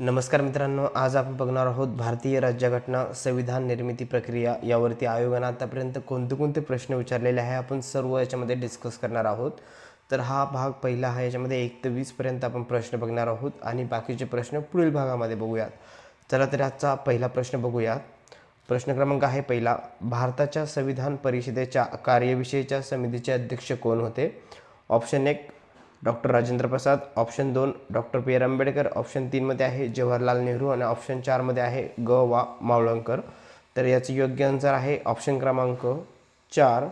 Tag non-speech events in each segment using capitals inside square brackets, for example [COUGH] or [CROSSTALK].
नमस्कार मित्रांनो आज आपण बघणार आहोत भारतीय राज्यघटना संविधान निर्मिती प्रक्रिया यावरती आयोगानं आतापर्यंत कोणते कोणते प्रश्न विचारलेले आहे आपण सर्व याच्यामध्ये डिस्कस करणार आहोत. तर हा भाग पहिला आहे याच्यामध्ये एक ते वीसपर्यंत आपण प्रश्न बघणार आहोत आणि बाकीचे प्रश्न पुढील भागामध्ये बघूयात. चला तर आजचा पहिला प्रश्न बघूयात. प्रश्न क्रमांक आहे पहिला. भारताच्या संविधान परिषदेच्या कार्यविषयीच्या समितीचे अध्यक्ष कोण होते? ऑप्शन एक डॉक्टर राजेंद्र प्रसाद ऑप्शन दोन doctor P R Ambedkar option तीनमध्ये आहे जवाहरलाल नेहरू आणि ऑप्शन चारमध्ये आहे ग वा मावळंकर. तर याचं योग्य आन्सर आहे ऑप्शन क्रमांक चार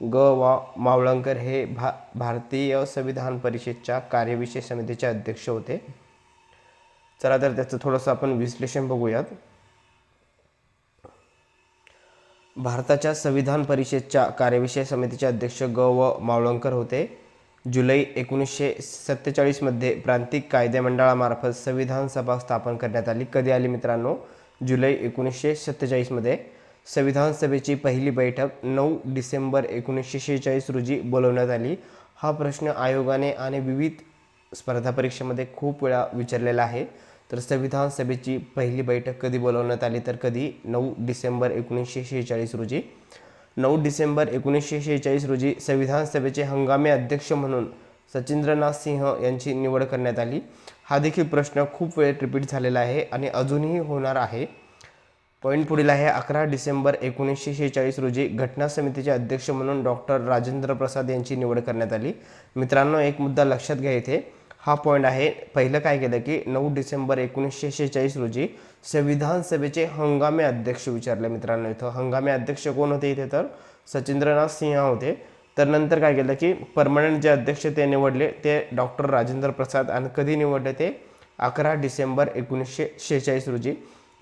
ग वा मावळंकर हे भा भारतीय संविधान परिषदच्या कार्यविषय समितीचे अध्यक्ष होते. चला तर त्याचं थोडंसं आपण विश्लेषण बघूयात. भारताच्या संविधान परिषदच्या कार्यविषय समितीचे अध्यक्ष ग व मावळंकर होते. जुलै एकोणीसशे सत्तेचाळीसमध्ये प्रांतिक कायदे मंडळामार्फत संविधान सभा स्थापन करण्यात आली. कधी आली मित्रांनो? जुलै एकोणीसशे सत्तेचाळीसमध्ये. संविधान सभेची पहिली बैठक नऊ डिसेंबर एकोणीसशे शेहेचाळीस रोजी बोलवण्यात आली. हा प्रश्न आयोगाने आणि विविध स्पर्धा परीक्षेमध्ये खूप वेळा विचारलेला आहे. तर संविधान सभेची पहिली बैठक कधी बोलवण्यात आली? तर कधी? नऊ डिसेंबर एकोणीसशे शेहेचाळीस रोजी. नऊ डिसेंबर एकोणीसशे शेहेचाळीस रोजी संविधान सभेचे हंगामी अध्यक्ष म्हणून सचिंद्रनाथ सिंह यांची निवड करण्यात आली. हा देखील प्रश्न खूप वेळ रिपीट झालेला आहे आणि अजूनही होणार आहे. पॉईंट पुढील आहे. अकरा डिसेंबर एकोणीसशे शेहेचाळीस रोजी घटना समितीचे अध्यक्ष म्हणून डॉक्टर राजेंद्र प्रसाद यांची निवड करण्यात आली. मित्रांनो एक मुद्दा लक्षात घ्या इथे. हा पॉईंट आहे. पहिलं काय केलं की नऊ डिसेंबर एकोणीसशे शेहेचाळीस रोजी संविधान सभेचे हंगामी अध्यक्ष विचारले मित्रांनो इथं. हंगामी अध्यक्ष कोण होते इथे तर? सचिंद्रनाथ सिंह होते. तर नंतर काय केलं की परमनंट जे अध्यक्ष ते निवडले ते डॉक्टर राजेंद्र प्रसाद आणि कधी निवडले ते? अकरा डिसेंबर एकोणीसशे शेहेचाळीस रोजी.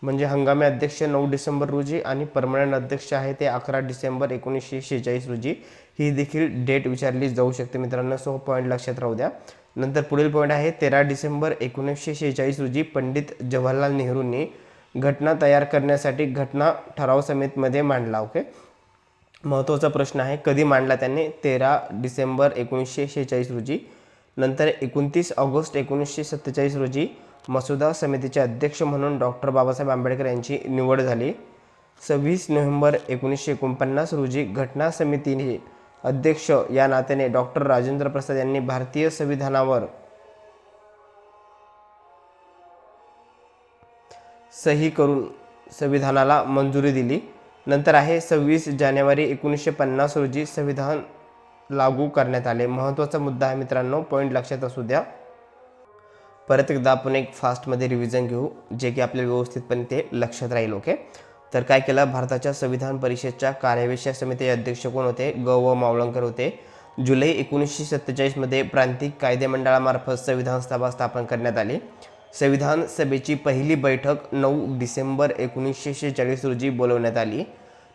म्हणजे हंगामी अध्यक्ष नऊ डिसेंबर रोजी आणि परमनंट अध्यक्ष आहे ते अकरा डिसेंबर एकोणीसशे शेहेचाळीस रोजी. ही देखील डेट विचारली जाऊ शकते मित्रांनो. सो पॉईंट लक्षात राहू द्या. नंतर पुढील पॉईंट आहे तेरा डिसेंबर एकोणीसशे शेहेचाळीस रोजी पंडित जवाहरलाल नेहरूंनी घटना तयार करण्यासाठी घटना ठराव समितीमध्ये मांडला ओके महत्त्वाचा प्रश्न आहे कधी मांडला त्यांनी? तेरा डिसेंबर एकोणीसशे शेहेचाळीस रोजी. नंतर एकोणतीस ऑगस्ट एकोणीसशे सत्तेचाळीस रोजी मसुदा समितीचे अध्यक्ष म्हणून डॉक्टर बाबासाहेब आंबेडकर यांची निवड झाली. सव्वीस नोव्हेंबर एकोणीसशे एकोणपन्नास रोजी घटना समितीने अध्यक्ष या नात्याने डॉक्टर राजेंद्र प्रसाद यांनी भारतीय संविधानावर सही करून संविधानाला मंजुरी दिली. नंतर आहे सव्वीस जानेवारी एकोणीसशे पन्नास रोजी संविधान लागू करण्यात आले. महत्त्वाचा मुद्दा आहे मित्रांनो पॉईंट लक्षात असू द्या. परत एकदा आपण एक फास्टमध्ये रिव्हिजन घेऊ जे की आपल्याला व्यवस्थितपणे ते लक्षात राहील ओके तर काय केलं? भारताच्या संविधान परिषदच्या कार्यविषय समिती अध्यक्ष कोण होते? ग. व. मावळंकर होते. जुलै एकोणीसशे सत्तेचाळीसमध्ये प्रांतिक कायदे मंडळामार्फत संविधान सभा स्थापन करण्यात आली. संविधान सभेची पहिली बैठक नऊ डिसेंबर एकोणीसशे शेहेचाळीस रोजी बोलवण्यात आली.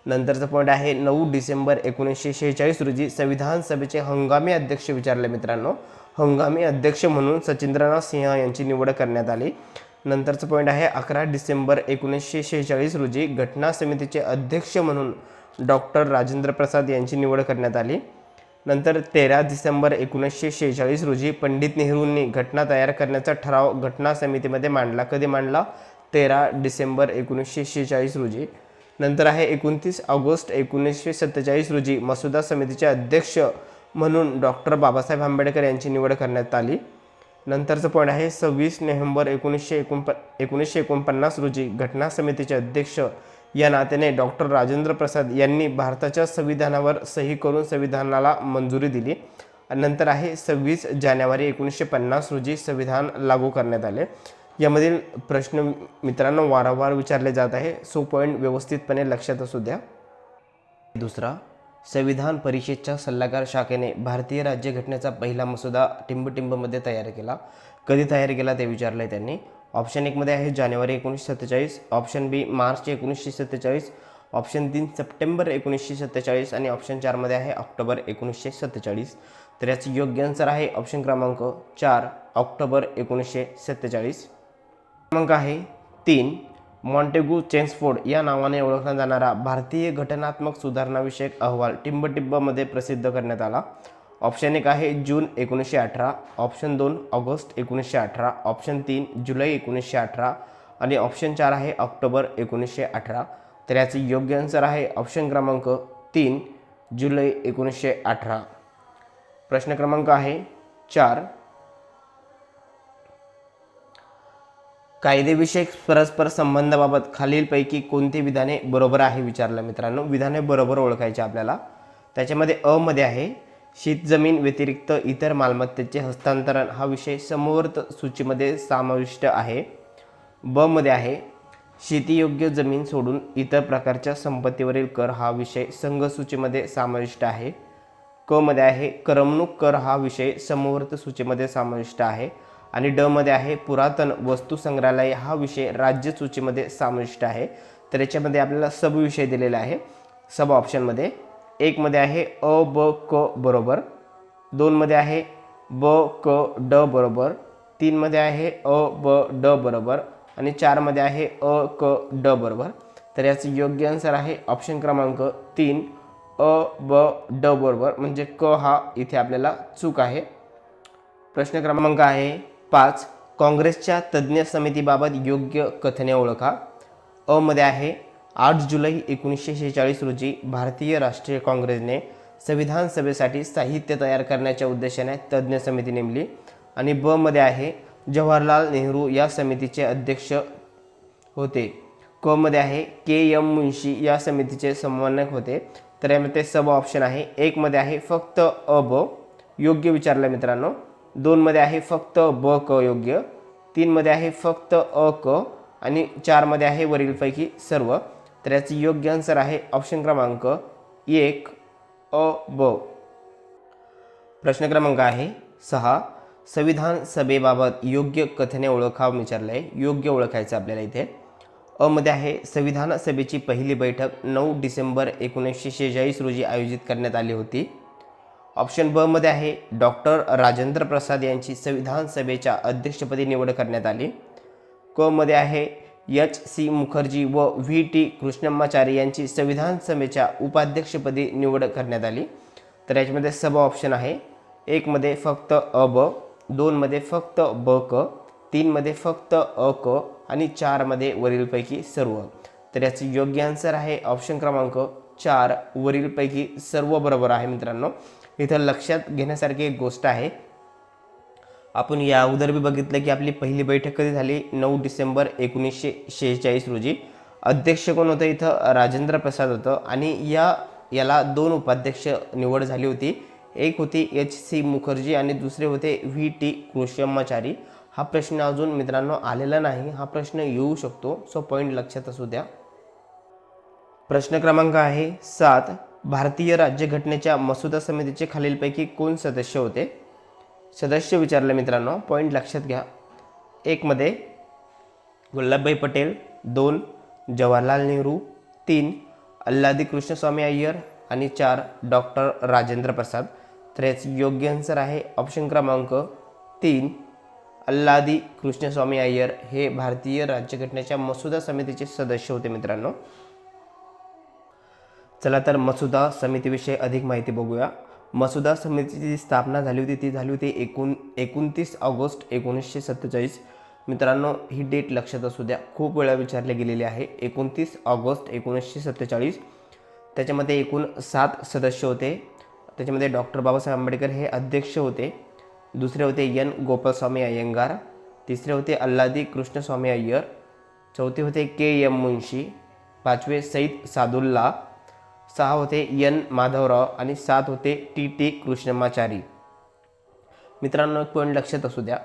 नंतरचा पॉईंट आहे नऊ डिसेंबर एकोणीसशे शेहेचाळीस रोजी संविधान सभेचे हंगामी अध्यक्ष विचारले मित्रांनो. हंगामी अध्यक्ष म्हणून सचिंद्रनाथ सिंह यांची निवड करण्यात आली. नंतरचं पॉईंट आहे अकरा डिसेंबर एकोणीसशे शेहेचाळीस रोजी घटना समितीचे अध्यक्ष म्हणून डॉक्टर राजेंद्र प्रसाद यांची निवड करण्यात आली. नंतर तेरा डिसेंबर एकोणीसशे शेहेचाळीस रोजी पंडित नेहरूंनी घटना तयार करण्याचा ठराव घटना समितीमध्ये मांडला. कधी मांडला? तेरा डिसेंबर एकोणीसशे शेहेचाळीस रोजी. नंतर आहे एकोणतीस ऑगस्ट एकोणीसशे सत्तेचाळीस रोजी मसुदा समितीचे अध्यक्ष म्हणून डॉक्टर बाबासाहेब आंबेडकर यांची निवड करण्यात आली. नंतरचं पॉईंट आहे सव्वीस नोव्हेंबर एकोणीसशे एकोणप एकोणीसशे एकोणपन्नास रोजी घटना समितीचे अध्यक्ष या नात्याने डॉक्टर राजेंद्र प्रसाद यांनी भारताच्या संविधानावर सही करून संविधानाला मंजुरी दिली. नंतर आहे सव्वीस जानेवारी एकोणीसशे पन्नास रोजी संविधान लागू करण्यात आले. यामधील प्रश्न मित्रांनो वारंवार विचारले जात आहे. सो पॉईंट व्यवस्थितपणे लक्षात असू द्या. दुसरा संविधान परिषदच्या सल्लागार शाखेने भारतीय राज्यघटनेचा पहिला मसुदा टिंबटिंबमध्ये तयार केला. कधी तयार केला ते विचारलं आहे त्यांनी ऑप्शन एकमध्ये आहे जानेवारी एकोणीसशे सत्तेचाळीस ऑप्शन बी मार्च एकोणीसशे सत्तेचाळीस ऑप्शन तीन सप्टेंबर एकोणीसशे सत्तेचाळीस आणि ऑप्शन चारमध्ये आहे ऑक्टोबर एकोणीसशे सत्तेचाळीस. तर याचं योग्य आन्सर आहे ऑप्शन क्रमांक चार ऑक्टोबर एकोणीसशे सत्तेचाळीस. क्रमांक आहे तीन मॉन्टेगू चेन्सफोर्ड या नावाने ओळखला जाणारा भारतीय घटनात्मक सुधारणाविषयक अहवाल टिंबटिंबमध्ये प्रसिद्ध करण्यात आला. ऑप्शन एक आहे जून एकोणीसशे अठरा ऑप्शन दोन ऑगस्ट एकोणीसशे अठरा ऑप्शन तीन जुलै एकोणीसशे अठरा आणि ऑप्शन चार आहे ऑक्टोबर एकोणीसशे अठरा. तर याचे योग्य आन्सर आहे ऑप्शन क्रमांक तीन जुलै एकोणीसशे अठरा. प्रश्न क्रमांक आहे चार कायदेविषयक परस्पर संबंधाबाबत खालीलपैकी कोणती विधाने बरोबर आहे विचारलं मित्रांनो? विधाने बरोबर ओळखायची आपल्याला. त्याच्यामध्ये अ मध्ये आहे शेतजमीन व्यतिरिक्त इतर मालमत्तेचे हस्तांतरण हा विषय समवर्त सूचीमध्ये समाविष्ट आहे. ब मध्ये आहे शेतीयोग्य जमीन सोडून इतर प्रकारच्या संपत्तीवरील कर हा विषय संघ सूचीमध्ये समाविष्ट आहे. क मध्ये आहे करमणूक कर हा विषय समवर्त सूचीमध्ये समाविष्ट आहे. आणि ड मध्ये आहे पुरातन वस्तू संग्रहालय. हा विषय राज्य सूचीमध्ये समाविष्ट आहे. तर याच्यामध्ये आपल्याला सब विषय दिलेला आहे. सब ऑप्शनमध्ये एकमध्ये आहे अ ब क बरोबर. दोनमध्ये आहे ब क ड बरोबर. तीनमध्ये आहे अ ब ड बरोबर. आणि चारमध्ये आहे अ क ड बरोबर. तर याचं योग्य आन्सर आहे ऑप्शन क्रमांक तीन. अ ब ड बरोबर. म्हणजे क हा इथे आपल्याला चूक आहे. प्रश्न क्रमांक आहे. पाच काँग्रेसच्या तज्ज्ञ समितीबाबत योग्य कथने ओळखा. अ मध्ये आहे आठ जुलै एकोणीसशे शेहेचाळीस रोजी भारतीय राष्ट्रीय काँग्रेसने संविधान सभेसाठी साहित्य तयार करण्याच्या उद्देशाने तज्ज्ञ समिती नेमली आणि ब मध्ये आहे जवाहरलाल नेहरू या समितीचे अध्यक्ष होते. क मध्ये आहे के एम मुंशी या समितीचे समन्वयक होते. तर यामध्ये सब ऑप्शन आहे. एकमध्ये आहे फक्त अ ब. योग्य विचारलं मित्रांनो. दोनमध्ये आहे फक्त ब क योग्य. तीनमध्ये आहे फक्त अ क आणि चारमध्ये आहे वरीलपैकी सर्व. तर याचं योग्य आन्सर आहे ऑप्शन क्रमांक एक अ ब. प्रश्न क्रमांक आहे सहा. संविधान सभेबाबत योग्य कथने ओळखावं विचारलं आहे योग्य ओळखायचं आपल्याला इथे. अ मध्ये आहे संविधान सभेची पहिली बैठक नऊ डिसेंबर एकोणीसशे शेहेचाळीस रोजी आयोजित करण्यात आली होती. ऑप्शन ब मध्ये आहे डॉक्टर राजेंद्र प्रसाद यांची संविधान सभेच्या अध्यक्षपदी निवड करण्यात आली. क मध्ये आहे एच सी मुखर्जी व व्ही टी कृष्णम्माचारी यांची संविधान सभेच्या उपाध्यक्षपदी निवड करण्यात आली. तर याच्यामध्ये सब ऑप्शन आहे. एकमध्ये फक्त अ ब दोनमध्ये फक्त ब क तीनमध्ये फक्त अ क आणि चारमध्ये वरीलपैकी सर्व. तर याचं योग्य आन्सर आहे ऑप्शन क्रमांक चार वरीलपैकी सर्व बरोबर आहे मित्रांनो. इथं लक्षात घेण्यासारखी एक गोष्ट आहे. आपण या अगोदर बी बघितलं की आपली पहिली बैठक कधी झाली? नऊ डिसेंबर एकोणीसशे शेहेचाळीस रोजी. अध्यक्ष कोण होतं? इथं राजेंद्र प्रसाद होतं. आणि या याला दोन उपाध्यक्ष निवड झाली होती. एक होती एच सी मुखर्जी आणि दुसरे होते व्ही टी कृष्णम्माचारी हा प्रश्न अजून मित्रांनो आलेला नाही. हा प्रश्न येऊ शकतो. सो पॉईंट लक्षात असू द्या. प्रश्न क्रमांक आहे सात. भारतीय राज्यघटनेच्या मसुदा समितीचे खालीलपैकी कोण सदस्य होते? सदस्य विचारले मित्रांनो पॉईंट लक्षात घ्या. एकमध्ये वल्लभभाई पटेल दोन जवाहरलाल नेहरू तीन अल्लादी कृष्णस्वामी अय्यर आणि चार डॉक्टर राजेंद्र प्रसाद. तर याच योग्य आन्सर आहे ऑप्शन क्रमांक तीन अल्लादी कृष्णस्वामी अय्यर हे भारतीय राज्यघटनेच्या मसुदा समितीचे सदस्य होते मित्रांनो. चला तर मसुदा समितीविषयी अधिक माहिती बघूया. मसुदा समितीची स्थापना झाली होती ती झाली होती एकूण एकोणतीस ऑगस्ट एकोणीसशे सत्तेचाळीस. मित्रांनो ही डेट लक्षात असू द्या खूप वेळा विचारली गेलेली आहे. एकोणतीस ऑगस्ट एकोणीसशे सत्तेचाळीस. त्याच्यामध्ये एकूण सात सदस्य होते. त्याच्यामध्ये डॉक्टर बाबासाहेब आंबेडकर हे अध्यक्ष होते. दुसरे होते एन गोपालस्वामी अय्यंगार. तिसरे होते अल्लादी कृष्णस्वामी अय्यर. चौथे होते के एम मुंशी. पाचवे सईद सादुल्ला. सहा होते एन माधवराव आणि सात होते टी टी कृष्णमाचारी. मित्रांनो एक पॉईंट लक्षात असू द्या.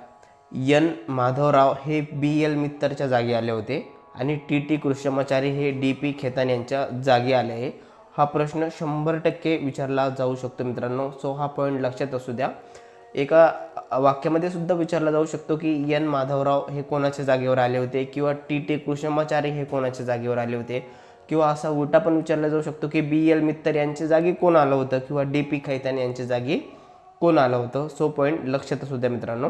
एन माधवराव हे बी एल मित्तरच्या जागी आले होते आणि टी टी कृष्णमाचारी हे डी पी खेतान यांच्या जागी आले आहे. हा प्रश्न शंभर टक्के विचारला जाऊ शकतो मित्रांनो. सो हा पॉईंट लक्षात असू द्या. एका वाक्यामध्ये सुद्धा विचारला जाऊ शकतो की एन माधवराव हे कोणाच्या जागेवर आले होते किंवा टी टी कृष्णमाचारी हे कोणाच्या जागेवर आले होते? किंवा असा उलटा पण विचारला जाऊ शकतो की बी एल मित्तर यांच्या जागी कोण आलं होतं? किंवा डी पी खैतान यांच्या जागी कोण आलं होतं? सो पॉईंट लक्षात असू द्या मित्रांनो.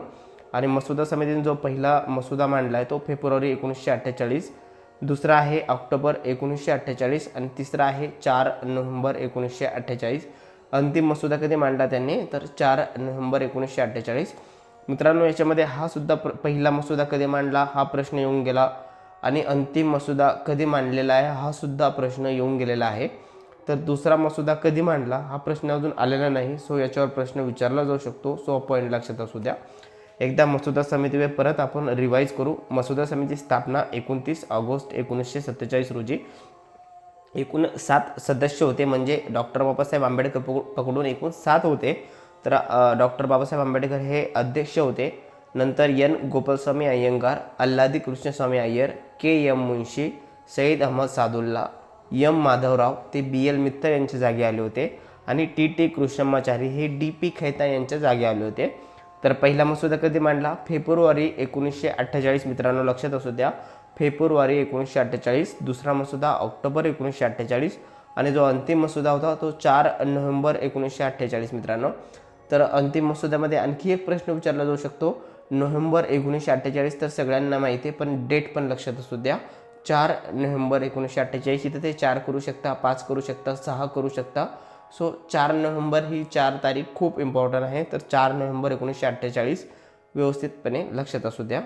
आणि मसुदा समितीने जो पहिला मसुदा मांडला आहे तो फेब्रुवारी एकोणीसशे अठ्ठेचाळीस दुसरा आहे ऑक्टोबर एकोणीसशे अठ्ठेचाळीस आणि तिसरा आहे चार नोव्हेंबर एकोणीसशे अठ्ठेचाळीस. अंतिम मसुदा कधी मांडला त्यांनी? तर चार नोव्हेंबर एकोणीसशे अठ्ठेचाळीस. मित्रांनो याच्यामध्ये हा सुद्धा पहिला मसुदा कधी मांडला? हा प्रश्न येऊन गेला. आणि अंतिम मसुदा कधी मांडलेला आहे हा सुद्धा प्रश्न येऊन गेलेला आहे. तर दुसरा मसुदा कधी मांडला हा प्रश्न अजून आलेला नाही. सो याच्यावर प्रश्न विचारला जाऊ शकतो. सो पॉईंट लक्षात असू द्या. एकदा मसुदा समितीवर परत आपण रिवाईज करू. मसुदा समिती स्थापना एकोणतीस ऑगस्ट एकोणीसशे सत्तेचाळीस रोजी. एकूण सात सदस्य होते म्हणजे डॉक्टर बाबासाहेब आंबेडकर पकडून एकूण सात होते. तर डॉक्टर बाबासाहेब आंबेडकर हे अध्यक्ष होते. नंतर N. Gopalaswami Ayyangar Alladi Krishnaswami Ayyar K M Munshi Saiyid Ahmad Saadulla M Madhavrao ते बी एल मित्तल यांच्या जागी आले होते. आणि टी टी कृष्णमाचारी हे डी पी खैता यांच्या जागी आले होते. तर पहिला मसुदा कधी मांडला? फेब्रुवारी एकोणीसशे अठ्ठेचाळीस मित्रांनो लक्षात असू द्या. फेब्रुवारी एकोणीसशे अठ्ठेचाळीस दुसरा मसुदा ऑक्टोबर एकोणीसशे अठ्ठेचाळीस. आणि जो अंतिम मसुदा होता तो चार नोव्हेंबर एकोणीसशे अठ्ठेचाळीस मित्रांनो. तर अंतिम मसुद्यामध्ये आणखी एक प्रश्न विचारला जाऊ शकतो. नोव्हेंबर एकोणीसशे अठ्ठेचाळीस तर सगळ्यांना माहिती आहे पण डेट पण लक्षात असू द्या. चार नोव्हेंबर एकोणीसशे अठ्ठेचाळीस इथं ते चार करू शकता पाच करू शकता सहा करू शकता. सो चार नोव्हेंबर ही चार तारीख खूप इम्पॉर्टंट आहे. तर चार नोव्हेंबर एकोणीसशे अठ्ठेचाळीस व्यवस्थितपणे लक्षात असू द्या.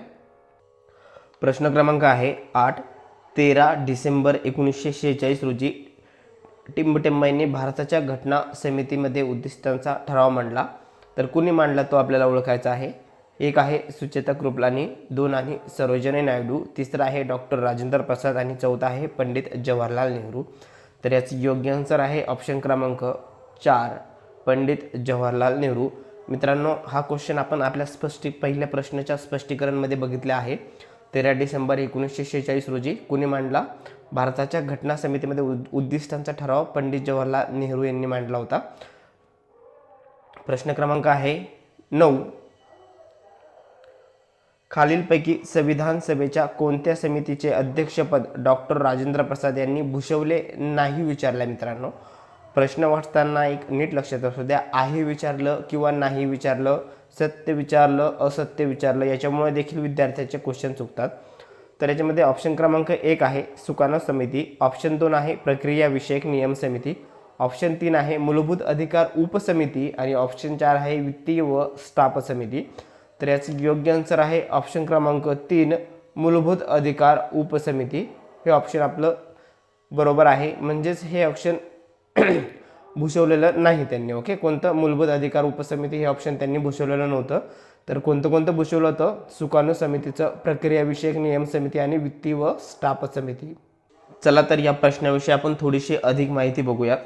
प्रश्न क्रमांक आहे आठ तेरा डिसेंबर एकोणीसशे शेहेचाळीस रोजी टिंबटिंबाईंनी भारताच्या घटना समितीमध्ये उद्दिष्टांचा ठराव मांडला. तर कुणी मांडला तो आपल्याला ओळखायचा आहे? एक आहे सुचेता कृपलानी दोन आहे सरोजनी नायडू तिसरा आहे डॉक्टर राजेंद्र प्रसाद आणि चौथा आहे पंडित जवाहरलाल नेहरू. तर याचं योग्य आन्सर आहे ऑप्शन क्रमांक चार पंडित जवाहरलाल नेहरू. मित्रांनो हा क्वेश्चन आपण आपल्या स्पष्टी पहिल्या प्रश्नाच्या स्पष्टीकरणमध्ये बघितले आहे. तेरा डिसेंबर एकोणीसशे शेहेचाळीस रोजी कुणी मांडला? भारताच्या घटना समितीमध्ये उद् उद्दिष्टांचा ठराव पंडित जवाहरलाल नेहरू यांनी मांडला होता. प्रश्न क्रमांक आहे नऊ खालीलपैकी संविधान सभेच्या कोणत्या समितीचे अध्यक्षपद डॉक्टर राजेंद्र प्रसाद यांनी भूषवले नाही विचारलं मित्रांनो? प्रश्न वाचताना एक नीट लक्षात असू द्या. आहे विचारलं किंवा नाही विचारलं सत्य विचारलं असत्य विचारलं याच्यामुळे देखील विद्यार्थ्याचे क्वेश्चन चुकतात. तर याच्यामध्ये ऑप्शन क्रमांक एक आहे सुकाना समिती. ऑप्शन दोन आहे प्रक्रिया विषयक नियम समिती. ऑप्शन तीन आहे मूलभूत अधिकार उपसमिती. आणि ऑप्शन चार आहे वित्तीय व स्टाफ समिती तर याचं योग्य आन्सर आहे ऑप्शन क्रमांक तीन मूलभूत अधिकार उपसमिती. हे ऑप्शन आपलं बरोबर आहे. म्हणजेच हे ऑप्शन [CLEARS THROAT] भूषवलेलं नाही त्यांनी ओके कोणतं मूलभूत अधिकार उपसमिती हे ऑप्शन त्यांनी भूषवलेलं नव्हतं. तर कोणतं कोणतं भूषवलं होतं? सुकाणू समितीचं प्रक्रियाविषयक नियम समिती आणि वित्तीय व स्टाफ समिती. चला तर या प्रश्नाविषयी आपण थोडीशी अधिक माहिती बघूया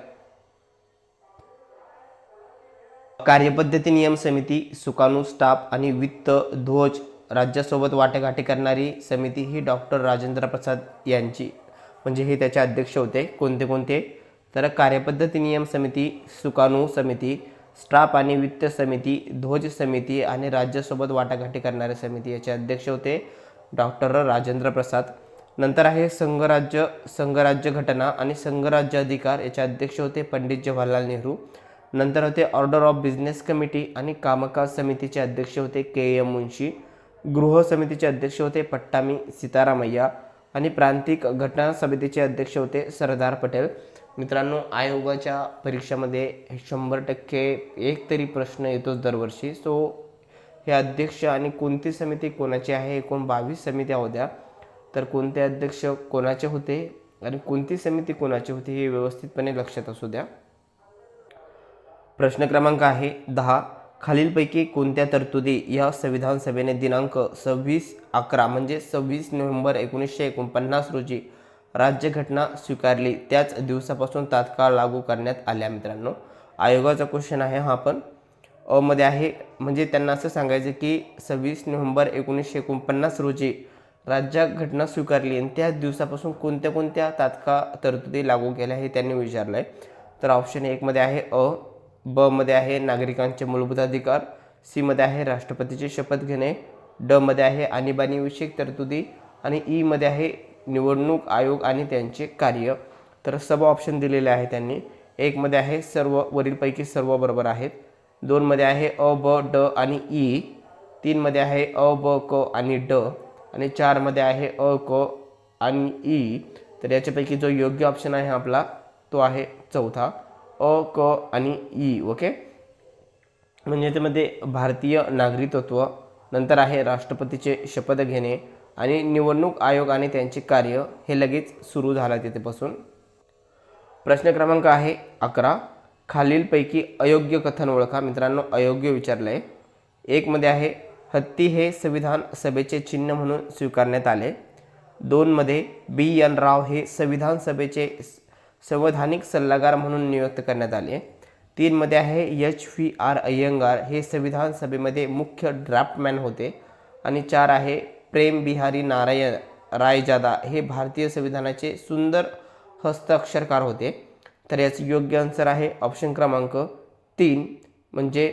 कार्यपद्धती नियम समिती सुकाणू स्टाफ आणि वित्त ध्वज राज्यासोबत वाटेघाटी करणारी समिती ही डॉक्टर राजेंद्र प्रसाद यांची म्हणजे हे त्याचे अध्यक्ष होते. कोणते कोणते? तर कार्यपद्धती नियम समिती सुकाणू समिती स्टाफ आणि वित्त समिती ध्वज समिती आणि राज्यासोबत वाटाघाटी करणारी समिती याचे अध्यक्ष होते डॉक्टर राजेंद्र प्रसाद. नंतर आहे संघराज्य संघराज्य घटना आणि संघराज्य अधिकार याचे अध्यक्ष होते पंडित जवाहरलाल नेहरू. नंतर होते ऑर्डर ऑफ बिझनेस कमिटी आणि कामकाज समितीचे अध्यक्ष होते के एम मुन्शी गृह समितीचे अध्यक्ष होते पट्टामी सीतारामय्या आणि प्रांतिक घटना समितीचे अध्यक्ष होते सरदार पटेल. मित्रांनो आयोगाच्या परीक्षामध्ये शंभर टक्के एक तरी प्रश्न येतोच दरवर्षी. सो हे अध्यक्ष आणि कोणती समिती कोणाची आहे एकूण बावीस समित्या होत्या तर कोणते अध्यक्ष कोणाचे होते आणि कोणती समिती कोणाची होती हे व्यवस्थितपणे लक्षात असू द्या. प्रश्न क्रमांक आहे दहा. खालीलपैकी कोणत्या तरतुदी या संविधान सभेने दिनांक सव्वीस अकरा म्हणजे सव्वीस नोव्हेंबर एकोणीसशे एकोणपन्नास रोजी राज्यघटना स्वीकारली त्याच दिवसापासून तात्काळ लागू करण्यात आल्या मित्रांनो. आयोगाचा क्वेश्चन आहे हा पण. अमध्ये आहे म्हणजे त्यांना असं सांगायचं की सव्वीस नोव्हेंबर एकोणीसशे एकोणपन्नास रोजी राज्यघटना स्वीकारली आणि त्याच दिवसापासून कोणत्या कोणत्या तात्काळ तरतुदी लागू केल्या हे त्यांनी विचारलं आहे तर ऑप्शन एकमध्ये आहे अ ब मध्ये आहे नागरिकांचे मूलभूत अधिकार सी मध्ये आहे राष्ट्रपतीची शपथ घेणे ड मध्ये आहे आणीबाणीविषयक तरतुदी आणि ई मध्ये आहे निवडणूक आयोग आणि त्यांचे कार्य. तर सब ऑप्शन दिलेले आहे त्यांनी. एकमध्ये आहे सर्व वरीलपैकी सर्व बरोबर आहेत. दोनमध्ये आहे अ ब ड आणि ई. तीनमध्ये आहे अ ब क आणि ड. आणि चारमध्ये आहे अ क आणि ई. तर याच्यापैकी जो योग्य ऑप्शन आहे आपला तो आहे चौथा. अ क आणि ई ओके? म्हणजे त्यामध्ये भारतीय नागरिकत्व नंतर आहे राष्ट्रपतीचे शपथ घेणे आणि निवडणूक आयोग आणि त्यांचे कार्य हे लगेच सुरू झालं तिथेपासून. प्रश्न क्रमांक आहे अकरा. खालीलपैकी अयोग्य कथन ओळखा. मित्रांनो अयोग्य विचारलं आहे एकमध्ये आहे हत्ती हे संविधान सभेचे चिन्ह म्हणून स्वीकारण्यात आले. दोनमध्ये बी एन राव हे संविधान सभेचे संवैधानिक सल्लागार म्हणून नियुक्त करण्यात आले तीनमध्ये आहे एच व्ही आर अय्यंगार. हे संविधान सभेमध्ये मुख्य ड्राफ्टमॅन होते. आणि चार आहे प्रेम बिहारी नारायण रायजादा. हे भारतीय संविधानाचे सुंदर हस्ताक्षरकार होते. तर याचं योग्य आन्सर आहे ऑप्शन क्रमांक तीन. म्हणजे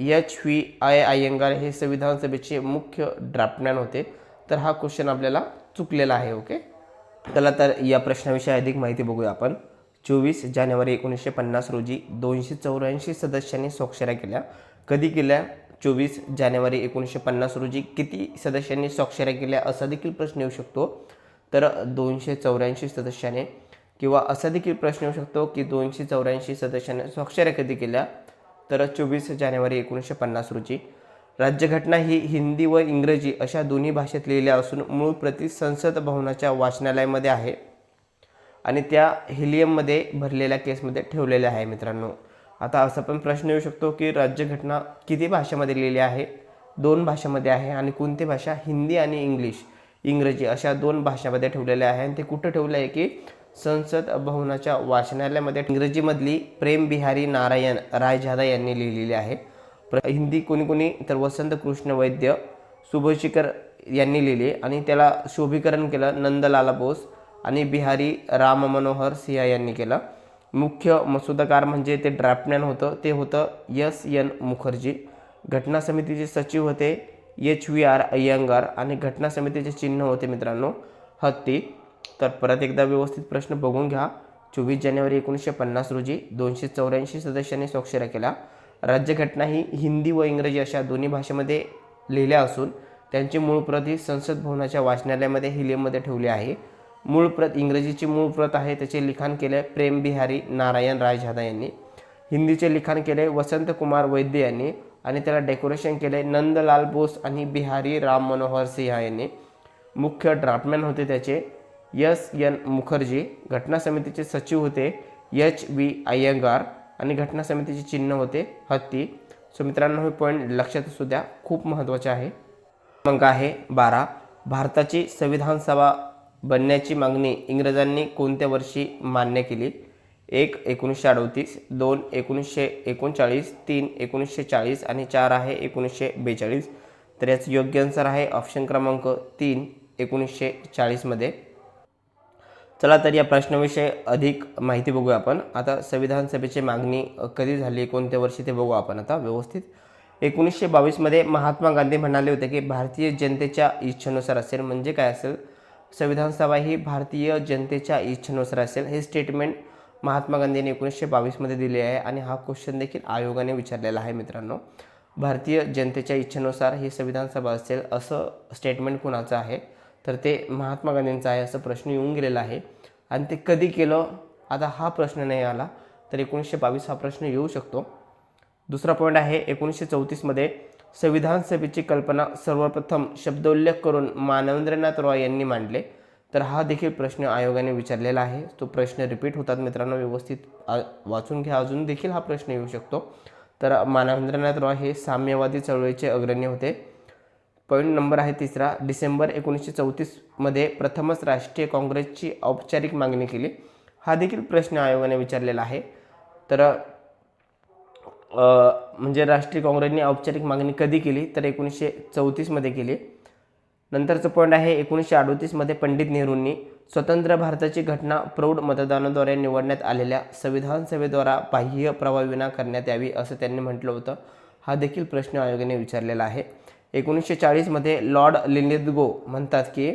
एच व्ही आय अय्यंगार हे संविधान सभेचे मुख्य ड्राफ्टमॅन होते. तर हा क्वेश्चन आपल्याला चुकलेला आहे ओके चला तर या प्रश्नाविषयी अधिक माहिती बघूया आपण. चोवीस जानेवारी एकोणीसशे पन्नास रोजी दोनशे चौऱ्याऐंशी सदस्यांनी स्वाक्षऱ्या केल्या. कधी केल्या? चोवीस जानेवारी एकोणीसशे पन्नास रोजी किती सदस्यांनी स्वाक्षऱ्या केल्या असा देखील प्रश्न येऊ शकतो. तर दोनशे चौऱ्याऐंशी सदस्याने किंवा असा देखील प्रश्न येऊ शकतो की दोनशे चौऱ्याऐंशी सदस्याने स्वाक्षऱ्या कधी केल्या? तर चोवीस जानेवारी एकोणीसशे पन्नास रोजी राज्यघटना ही हिंदी व इंग्रजी अशा दोन्ही भाषेत लिहिल्या असून मूळ प्रति संसद भवनाच्या वाचनालयामध्ये आहे. आणि त्या हिलियममध्ये भरलेल्या केसमध्ये ठेवलेल्या आहे मित्रांनो. आता असा पण प्रश्न येऊ शकतो की राज्यघटना किती भाषेमध्ये लिहिली आहे? दोन भाषेमध्ये आहे आणि कोणती भाषा हिंदी आणि इंग्लिश? इंग्रजी अशा दोन भाषामध्ये ठेवलेल्या आहे. आणि ते कुठं ठेवलं आहे की संसद भवनाच्या वाचनालयामध्ये? इंग्रजीमधली प्रेम बिहारी नारायण रायजादा यांनी लिहिलेली आहे. हिंदी कोणी कोणी तर वसंत कृष्ण वैद्य शुभशिखर यांनी लिहिली आणि त्याला शोभीकरण केलं नंदलाला बोस आणि बिहारी राम मनोहर सिंह यांनी केलं. मुख्य मसुदाकार म्हणजे ते ड्राफ्टमॅन होतं. ते होतं यस एन मुखर्जी. घटना समितीचे सचिव होते एच व्ही आर अय्यंगार आणि घटना समितीचे चिन्ह होते मित्रांनो हत्ती. तर परत एकदा व्यवस्थित प्रश्न बघून घ्या. चोवीस जानेवारी एकोणीसशे पन्नास रोजी दोनशे चौऱ्याऐंशी सदस्यांनी स्वाक्षऱ्या केल्या. राज्यघटना ही हिंदी व इंग्रजी अशा दोन्ही भाषेमध्ये लिहिल्या असून त्यांची मूळ प्रत ही संसद भवनाच्या वाचनालयामध्ये हिलियममध्ये ठेवली आहे. मूळ प्रत इंग्रजीची मूळ प्रत आहे त्याचे लिखाण केले प्रेम बिहारी नारायण रायझादा यांनी. हिंदीचे लिखाण केले वसंत कुमार वैद्य यांनी आणि त्याला डेकोरेशन केले नंदलाल बोस आणि बिहारी राम मनोहर सिंह यांनी. मुख्य ड्राफ्टमॅन होते त्याचे एस एन मुखर्जी घटना समितीचे सचिव होते एच व्ही अय्यंगार आणि घटना समितीचे चिन्ह होते हत्ती. सो मित्रांनो हे पॉईंट लक्षात असू द्या खूप महत्त्वाचे आहे. क्रमांक आहे बारा. भारताची संविधान सभा बनण्याची मागणी इंग्रजांनी कोणत्या वर्षी मान्य केली? एक एकोणीसशे अडोतीस दोन एकोणीसशे एकोणचाळीस तीन एकोणीसशे चाळीस आणि चार आहे एकोणीसशे बेचाळीस. तर याचं योग्य आन्सर आहे ऑप्शन क्रमांक तीन एकोणीसशे चाळीसमध्ये. चला तर या प्रश्नाविषयी अधिक माहिती बघूया आपण. आता संविधान सभेची मागणी कधी झाली कोणत्या वर्षी ते बघू आपण आता व्यवस्थित. एकोणीसशे बावीसमध्ये महात्मा गांधी म्हणाले होते की भारतीय जनतेच्या इच्छेनुसार असेल म्हणजे काय असेल? संविधान सभा ही भारतीय जनतेच्या इच्छेनुसार असेल. हे स्टेटमेंट महात्मा गांधींनी एकोणीसशे बावीसमध्ये दिले आहे आणि हा क्वेश्चन देखील आयोगाने विचारलेला आहे मित्रांनो. भारतीय जनतेच्या इच्छेनुसार ही संविधान सभा असेल असं स्टेटमेंट कुणाचं आहे? तर ते महात्मा गांधींचं आहे असं प्रश्न येऊन गेलेला आहे. आणि ते कधी केलं? आता हा प्रश्न नाही आला तर एकोणीसशे बावीस हा प्रश्न येऊ शकतो. दुसरा पॉईंट आहे एकोणीसशे चौतीसमध्ये संविधान सभेची कल्पना सर्वप्रथम शब्दोल्लेख करून मानवेंद्रनाथ रॉय यांनी मांडले. तर हा देखील प्रश्न आयोगाने विचारलेला आहे. तो प्रश्न रिपीट होतात मित्रांनो व्यवस्थित वाचून घ्या. अजून देखील हा प्रश्न येऊ शकतो. तर मानवेंद्रनाथ रॉय हे साम्यवादी चळवळीचे अग्रणी होते. पॉईंट नंबर आहे तिसरा. डिसेंबर एकोणीसशे चौतीसमध्ये प्रथमच राष्ट्रीय काँग्रेसची औपचारिक मागणी केली. हा देखील प्रश्न आयोगाने विचारलेला आहे. तर म्हणजे राष्ट्रीय काँग्रेसने औपचारिक मागणी कधी केली? तर एकोणीसशे चौतीसमध्ये केली. नंतरचं पॉईंट आहे एकोणीसशे अडोतीसमध्ये पंडित नेहरूंनी स्वतंत्र भारताची घटना प्रौढ मतदानाद्वारे निवडण्यात आलेल्या संविधान सभेद्वारा बाह्य प्रभाविना करण्यात यावी असं त्यांनी म्हटलं होतं. हा देखील प्रश्न आयोगाने विचारलेला आहे. एकोणीसशे चाळीसमध्ये लॉर्ड लिनिदगो म्हणतात की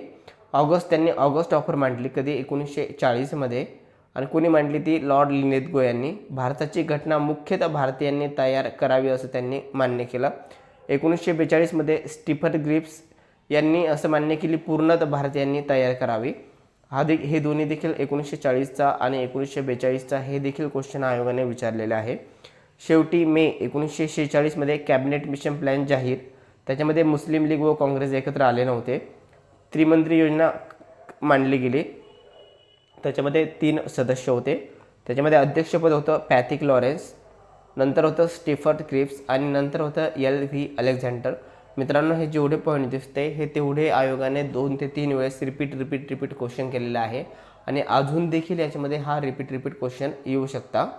ऑगस्ट त्यांनी ऑगस्ट ऑफर मांडली कधी? एकोणीसशे चाळीसमध्ये आणि कोणी मांडली ती? लॉर्ड लिनिदगो यांनी. भारताची घटना मुख्यतः भारतीयांनी तयार करावी असं त्यांनी मान्य केलं. एकोणीसशे बेचाळीसमध्ये स्टीफन ग्रिप्स यांनी असं मान्य केली पूर्णतः भारतीयांनी तयार करावी. हा दे हे दोन्ही देखील एकोणीसशे चाळीसचा आणि एकोणीसशे बेचाळीसचा हे देखील क्वेश्चन आयोगाने विचारलेले आहे. शेवटी मे एकोणीसशे शेहेचाळीसमध्ये कॅबिनेट मिशन प्लॅन जाहीर त्याच्यामध्ये मुस्लिम लीग व काँग्रेस एकत्र आले नव्हते. त्रिमंत्री योजना मांडली गेली. त्याच्यामध्ये तीन सदस्य होते. त्याच्यामध्ये अध्यक्षपद होतं पॅथिक लॉरेन्स नंतर होतं स्टीफर्ट क्रिप्स आणि नंतर होतं एल व्ही अलेक्झांडर. मित्रांनो हे जेवढे पॉईंट दिसते हे तेवढे आयोगाने दोन ते तीन वेळेस रिपीट रिपीट रिपीट क्वेश्चन केलेलं आहे. आणि अजून देखील याच्यामध्ये हा रिपीट रिपीट क्वेश्चन येऊ शकता.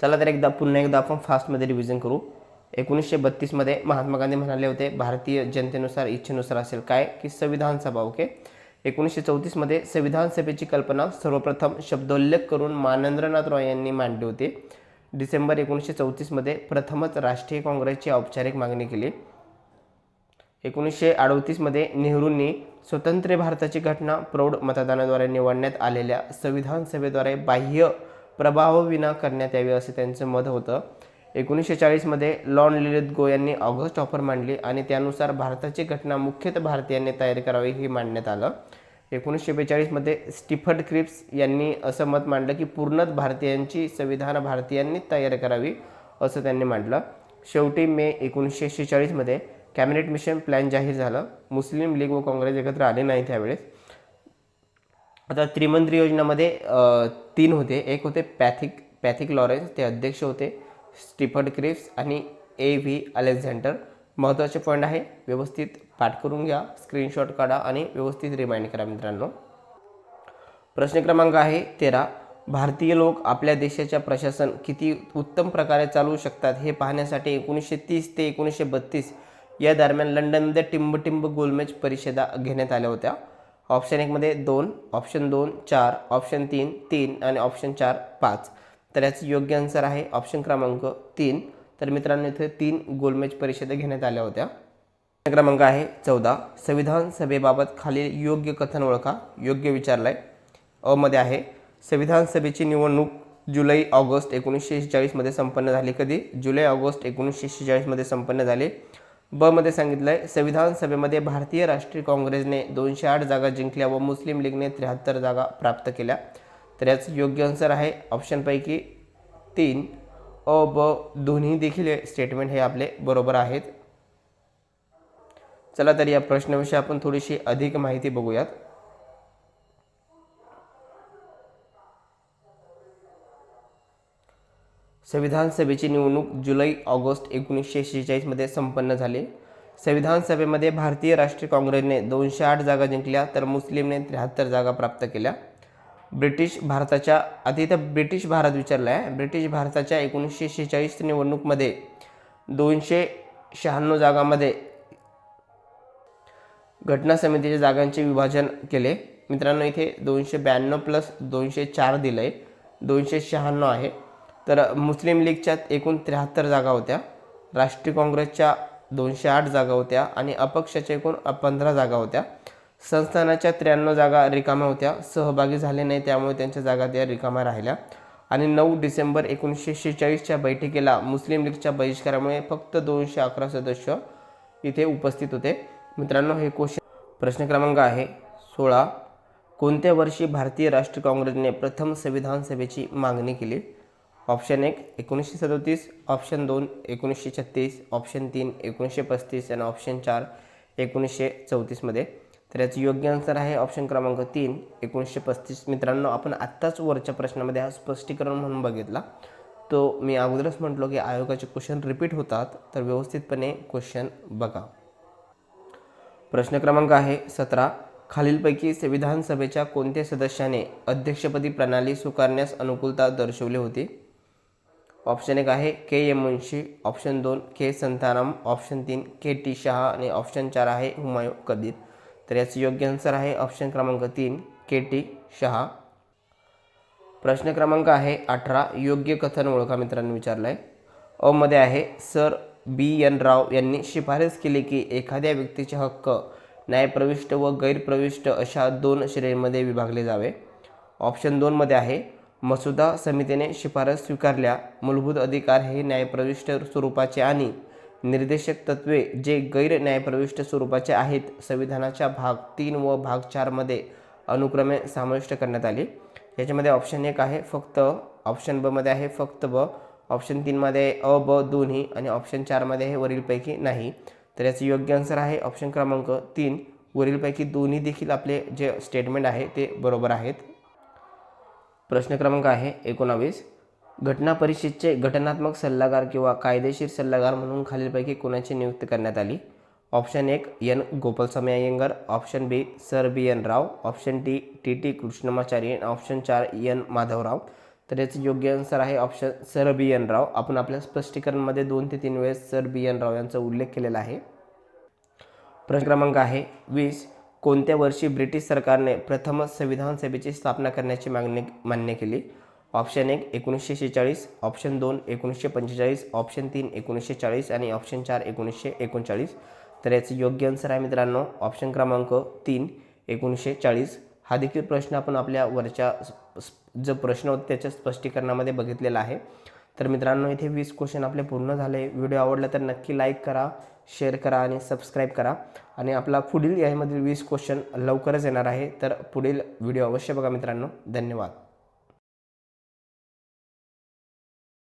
चला तर एकदा पुन्हा एकदा आपण फास्टमध्ये रिव्हिजन करू. एकोणीसशे बत्तीसमध्ये महात्मा गांधी म्हणाले होते भारतीय जनतेनुसार इच्छेनुसार असेल काय की संविधान सभा ओके? एकोणीसशे चौतीसमध्ये संविधान सभेची कल्पना सर्वप्रथम शब्दोल्लेख करून मानंद्रनाथ रॉय यांनी मांडली होती. डिसेंबर एकोणीसशे चौतीसमध्ये प्रथमच राष्ट्रीय काँग्रेसची औपचारिक मागणी केली. एकोणीसशे अडोतीसमध्ये नेहरूंनी स्वतंत्र भारताची घटना प्रौढ मतदानाद्वारे निवडण्यात आलेल्या संविधान सभेद्वारे बाह्य प्रभावविना करण्यात यावी असे त्यांचं मत होतं. एकोणीसशे चाळीसमध्ये लॉन लिलित गो यांनी ऑगस्ट ऑफर मांडली आणि त्यानुसार भारताची घटना मुख्यतः भारतीयांनी तयार करावी हे मांडण्यात आलं. एकोणीसशे बेचाळीसमध्ये स्टीफर्ड क्रिप्स यांनी असं मत मांडलं की पूर्णच भारतीयांची संविधान भारतीयांनी तयार करावी असं त्यांनी मांडलं. शेवटी मे एकोणीसशे शेहेचाळीसमध्ये कॅबिनेट मिशन प्लॅन जाहीर झालं. मुस्लिम लीग व काँग्रेस एकत्र आले नाही त्यावेळेस. आता त्रिमंत्री योजनेमध्ये तीन होते. एक होते पॅथिक पॅथिक लॉरेन्स ते अध्यक्ष होते. स्टीफर्ड क्रिप्स आणि ए व्ही अलेक्झांडर महत्त्वाचे पॉईंट आहे. व्यवस्थित पाठ करून घ्या स्क्रीनशॉट काढा आणि व्यवस्थित रिमाइंड करा मित्रांनो. प्रश्न क्रमांक आहे तेरा. भारतीय लोक आपल्या देशाच्या प्रशासन किती उत्तम प्रकारे चालवू शकतात हे पाहण्यासाठी एकोणीसशे तीस ते एकोणीसशे बत्तीस या दरम्यान लंडनमध्ये टिंब गोलमेज परिषदा घेण्यात आल्या होत्या. ऑप्शन एकमध्ये दोन ऑप्शन दोन चार ऑप्शन तीन तीन आणि ऑप्शन चार पाच. तर याचं योग्य आन्सर आहे ऑप्शन क्रमांक तीन. तर मित्रांनो इथे तीन गोलमेज परिषदा घेण्यात आल्या होत्या. क्रमांक आहे चौदा. संविधान सभेबाबत खालील योग्य कथन ओळखा. योग्य विचारलंय. अ मध्ये आहे संविधान सभेची निवडणूक जुलै ऑगस्ट एकोणीसशे शेहेचाळीसमध्ये संपन्न झाली कधी? जुलै ऑगस्ट एकोणीसशे शेहेचाळीसमध्ये संपन्न झाले. ब मध्ये सांगितलंय संविधान सभेमध्ये भारतीय राष्ट्रीय काँग्रेसने दोनशे आठ जागा जिंकल्या व मुस्लिम लीगने त्र्याहत्तर जागा प्राप्त केल्या. तर याचं योग्य आन्सर आहे. ऑप्शनपैकी तीन. अ ब दोन्ही देखील स्टेटमेंट हे आपले बरोबर आहेत. चला तर या प्रश्नाविषयी आपण थोडीशी अधिक माहिती बघूयात. संविधान सभेची निवडणूक जुलै ऑगस्ट एकोणीसशे शेहेचाळीसमध्ये संपन्न झाली. संविधान सभेमध्ये भारतीय राष्ट्रीय काँग्रेसने दोनशे आठ जागा जिंकल्या तर मुस्लिमने त्र्याहत्तर जागा प्राप्त केल्या. ब्रिटिश भारताच्या आधी इथं ब्रिटिश भारत विचारला आहे ब्रिटिश भारताच्या एकोणीसशे शेहेचाळीस निवडणूकमध्ये दोनशे शहाण्णव जागामध्ये घटना समितीच्या जागांचे विभाजन केले. मित्रांनो इथे दोनशे ब्याण्णव प्लस दोनशे चार दिलं आहे दोनशे शहाण्णव आहे. तर मुस्लिम लीगच्या एकूण त्र्याहत्तर जागा होत्या. राष्ट्रीय काँग्रेसच्या दोनशे आठ जागा होत्या आणि अपक्षाच्या एकूण पंधरा जागा होत्या. संस्थानाच्या त्र्याण्णव जागा रिकाम्या होत्या. सहभागी झाले नाही त्यामुळे त्यांच्या जागा त्या रिकाम्या राहिल्या. आणि नऊ डिसेंबर एकोणीसशे शेहेचाळीसच्या बैठकीला मुस्लिम लीगच्या बहिष्कारामुळे फक्त दोनशे अकरा सदस्य इथे उपस्थित होते. मित्रांनो हे क्वेश्चन प्रश्न क्रमांक आहे सोळा. कोणत्या वर्षी भारतीय राष्ट्रीय काँग्रेसने प्रथम संविधान सभेची मागणी केली? ऑप्शन एक एकोणीसशे सदोतीस. ऑप्शन दोन एकोणीसशे छत्तीस. ऑप्शन तीन एकोणीसशे पस्तीस. आणि ऑप्शन चार एकोणीसशे चौतीसमध्ये. तर याचं योग्य आन्सर आहे ऑप्शन क्रमांक तीन. एकोणीसशे पस्तीस. मित्रांनो आपण आत्ताच वरच्या प्रश्नामध्ये हा स्पष्टीकरण म्हणून बघितला. तो मी अगोदरच म्हटलो की आयोगाचे क्वेश्चन रिपीट होतात तर व्यवस्थितपणे क्वेश्चन बघा. प्रश्न क्रमांक आहे सतरा. खालीलपैकी संविधान सभेच्या कोणत्या सदस्याने अध्यक्षपदी प्रणाली स्वीकारण्यास अनुकूलता दर्शवली होती? ऑप्शन एक आहे के एम मुंशी. ऑप्शन दोन के संताराम. ऑप्शन तीन के टी शहा. आणि ऑप्शन चार आहे हुमायूं कबीर तर याचं योग्य आन्सर आहे ऑप्शन क्रमांक तीन के टी शहा. प्रश्न क्रमांक आहे अठरा योग्य कथन ओळखा मित्रांनी विचारलं आहे अ मध्ये आहे सर बी एन राव यांनी शिफारस केली की एखाद्या व्यक्तीचे हक्क न्यायप्रविष्ट व गैरप्रविष्ट अशा दोन श्रेणीमध्ये विभागले जावे. ऑप्शन दोनमध्ये आहे मसुदा समितीने शिफारस स्वीकारल्या मूलभूत अधिकार हे न्यायप्रविष्ट स्वरूपाचे आणि निर्देशक तत्वे जे गैर न्यायप्रविष्ट स्वरूपाचे आहेत संविधानाच्या भाग तीन व भाग चारमध्ये अनुक्रमे समाविष्ट करण्यात आली. याच्यामध्ये ऑप्शन एक आहे फक्त ऑप्शन बमध्ये आहे फक्त ब. ऑप्शन तीनमध्ये आहे अ ब दोन्ही आणि ऑप्शन चारमध्ये आहे वरीलपैकी नाही. तर याचं योग्य आन्सर आहे ऑप्शन क्रमांक तीन. वरीलपैकी दोन्ही देखील आपले जे स्टेटमेंट आहे ते बरोबर आहेत. प्रश्न क्रमांक आहे एकोणावीस. घटना परिषदचे घटनात्मक सल्लागार किंवा कायदेशीर सल्लागार म्हणून खालीलपैकी कोणाची नियुक्ती करण्यात आली? ऑप्शन एक N. Gopalaswami Ayyangar option B sir B. N. Rau. Option T T. T. Krishnamachari. Option चार एन. माधवराव. तर याचं योग्य आन्सर आहे option sir B. N. Rau. आपण आपल्या स्पष्टीकरणमध्ये दोन ते तीन वेळेस सर बी. एन. राव यांचा उल्लेख केलेला आहे. प्रश्न क्रमांक आहे वीस. कोणत्या वर्षी ब्रिटिश सरकारने प्रथमच संविधान सभेची स्थापना करण्याची मागणी मान्य केली? ऑप्शन एक एकोणीसशे शेहेचाळीस ऑप्शन दोन एकोणीसशे पंचेचाळीस ऑप्शन तीन एकोणीसशे चाळीस आणि ऑप्शन चार एकोणीसशे एकोणचाळीस. तर याचं योग्य आन्सर आहे मित्रांनो ऑप्शन क्रमांक तीन एकोणीसशे चाळीस. हा देखील प्रश्न आपण आपल्या वरच्या जो प्रश्न होता त्याच्या स्पष्टीकरणामध्ये बघितलेला आहे. तर मित्रांनो इथे वीस क्वेश्चन आपले पूर्ण झाले. व्हिडिओ आवडला तर नक्की लाईक करा शेअर करा आणि सबस्क्राईब करा. आणि आपला पुढील यामधील वीस क्वेश्चन लवकरच येणार आहे. तर पुढील व्हिडिओ अवश्य बघा मित्रांनो. धन्यवाद.